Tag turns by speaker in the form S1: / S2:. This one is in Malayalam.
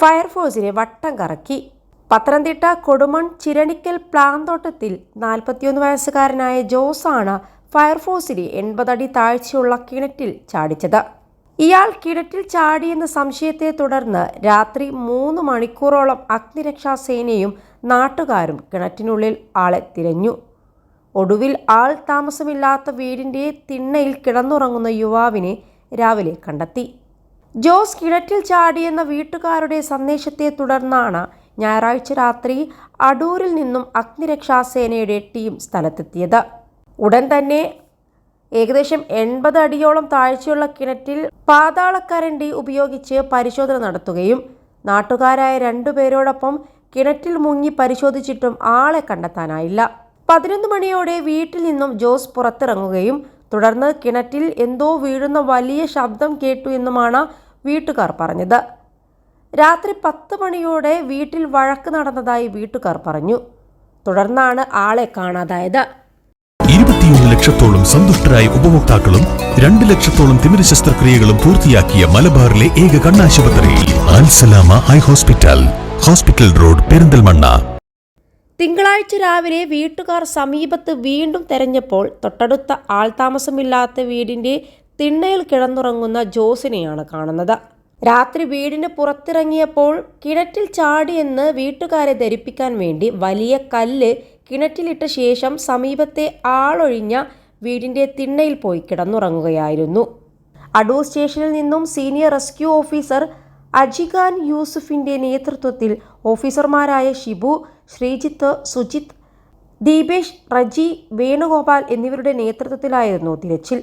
S1: ഫയർഫോഴ്സിനെ വട്ടം കറക്കി. പത്തനംതിട്ട കൊടുമൺ ചിരണിക്കൽ പ്ലാന്തോട്ടത്തിൽ നാൽപ്പത്തിയൊന്ന് വയസ്സുകാരനായ ജോസാണ് ഫയർഫോഴ്സിനെ എൺപതടി താഴ്ചയുള്ള കിണറ്റിൽ ചാടിച്ചത്. ഇയാൾ കിണറ്റിൽ ചാടിയെന്ന സംശയത്തെ തുടർന്ന് രാത്രി മൂന്ന് മണിക്കൂറോളം അഗ്നിരക്ഷാസേനയും നാട്ടുകാരും കിണറ്റിനുള്ളിൽ ആളെ തിരഞ്ഞു. ഒടുവിൽ ആൾ താമസമില്ലാത്ത വീടിന്റെ തിണ്ണയിൽ കിടന്നുറങ്ങുന്ന യുവാവിനെ രാവിലെ കണ്ടെത്തി. ജോസ് കിണറ്റിൽ ചാടിയെന്ന വീട്ടുകാരുടെ സന്ദേശത്തെ തുടർന്നാണ് ഞായറാഴ്ച രാത്രി അടൂരിൽ നിന്നും അഗ്നിരക്ഷാസേനയുടെ ടീം സ്ഥലത്തെത്തിയത്. ഉടൻ തന്നെ ഏകദേശം എൺപത് അടിയോളം താഴ്ചയുള്ള കിണറ്റിൽ പാതാളക്കരണ്ടി ഉപയോഗിച്ച് പരിശോധന നടത്തുകയും നാട്ടുകാരായ രണ്ടുപേരോടൊപ്പം കിണറ്റിൽ മുങ്ങി പരിശോധിച്ചിട്ടും ആളെ കണ്ടെത്താനായില്ല. പതിനൊന്ന് മണിയോടെ വീട്ടിൽ നിന്നും ജോസ് പുറത്തിറങ്ങുകയും തുടർന്ന് കിണറ്റിൽ എന്തോ വീഴുന്ന വലിയ ശബ്ദം കേട്ടു എന്നുമാണ് വീട്ടുകാർ പറഞ്ഞത്. രാത്രി പത്ത് മണിയോടെ വീട്ടിൽ വഴക്ക് നടന്നതായി വീട്ടുകാർ പറഞ്ഞു. തുടർന്നാണ് ആളെ കാണാതായത്.
S2: ഇരുപത്തിയൊന്ന് ലക്ഷത്തോളം സന്തുഷ്ടരായ ഉപഭോക്താക്കളും രണ്ട് ലക്ഷത്തോളം തിമിര ശസ്ത്രക്രിയകളും പൂർത്തിയാക്കിയ മലബാറിലെ ഏക കണ്ണാശുപത്രി Alsalama high hospital hospital road Perinthalmanna.
S1: തിങ്കളാഴ്ച രാവിലെ വീട്ടുകാർ സമീപത്ത് വീണ്ടും തെരഞ്ഞപ്പോൾ തൊട്ടടുത്ത ആൾ താമസമില്ലാത്ത വീടിന്റെ തിണ്ണയിൽ കിടന്നുറങ്ങുന്ന ജോസിനെയാണ് കാണുന്നത്. രാത്രി വീടിന് പുറത്തിറങ്ങിയപ്പോൾ കിണറ്റിൽ ചാടിയെന്ന് വീട്ടുകാരെ ധരിപ്പിക്കാൻ വേണ്ടി വലിയ കല്ല് കിണറ്റിലിട്ട ശേഷം സമീപത്തെ ആളൊഴിഞ്ഞ വീടിന്റെ തിണ്ണയിൽ പോയി കിടന്നുറങ്ങുകയായിരുന്നു. അടൂർ സ്റ്റേഷനിൽ നിന്നും സീനിയർ റെസ്ക്യൂ ഓഫീസർ അജിഖാൻ യൂസുഫിന്റെ നേതൃത്വത്തിൽ ഓഫീസർമാരായ ഷിബു ശ്രീജിത്ത് സുജിത്ത് ദീപേഷ് റജി വേണുഗോപാൽ എന്നിവരുടെ നേതൃത്വത്തിലായിരുന്നു തിരച്ചിൽ.